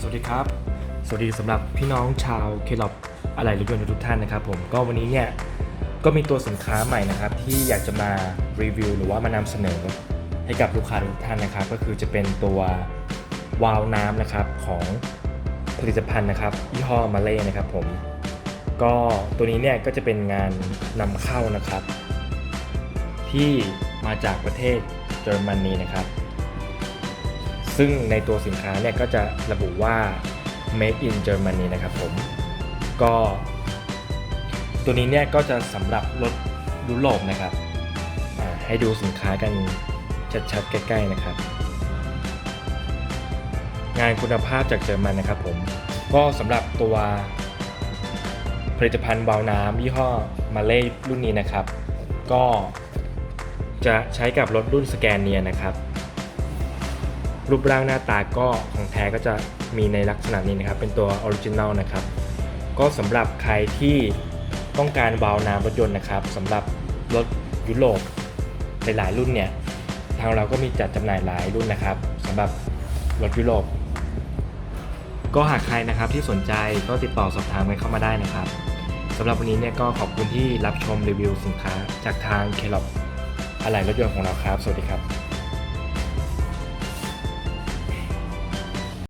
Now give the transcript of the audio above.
สวัสดีครับ สวัสดีสำหรับพี่น้องชาวเคลอบอะไรรถยนต์ทุกท่านนะครับผมก็วันนี้เนี่ยก็มีตัวสินค้าใหม่นะครับ ที่อยากจะมารีวิวหรือว่ามานำเสนอให้กับลูกค้าทุกท่านนะครับ ก็คือจะเป็นตัววาล์วน้ำนะครับของผลิตภัณฑ์นะครับยี่ห้อมาเล่นะครับผมก็ตัวนี้เนี่ยก็จะเป็นงานนำเข้านะครับ ที่มาจากประเทศเยอรมนีนะครับ ซึ่งในตัวสินค้าเนี่ยก็จะระบุว่า made in Germany นะครับผม ก็ ตัวนี้เนี่ยก็จะสำหรับรถยุโรปนะครับให้ดูสินค้ากันชัดๆใกล้ๆนะครับ งานคุณภาพจากเยอรมันนะครับผม ก็สำหรับตัวผลิตภัณฑ์วาล์วน้ำยี่ห้อมาเล่รุ่นนี้นะครับ ก็จะใช้กับรถรุ่นสแกนเนียนะครับ รูปร่างหน้าตาก็ของแท้ก็จะมีในลักษณะนี้นะครับ เป็นตัวออริจินัลนะครับ ก็สำหรับใครที่ต้องการวาล์วน้ำรถยนต์นะครับสำหรับรถยุโรปหลายๆรุ่นเนี่ยทางเราก็มีจัดจำหน่ายหลายรุ่นนะครับสำหรับรถยุโรปก็หากใครนะครับที่สนใจก็ติดต่อสอบถามกันเข้ามาได้นะครับสำหรับวันนี้เนี่ยก็ขอบคุณที่รับชมรีวิวสินค้าจากทางเคลอบอะไหล่รถยนต์ของเราครับ สวัสดีครับ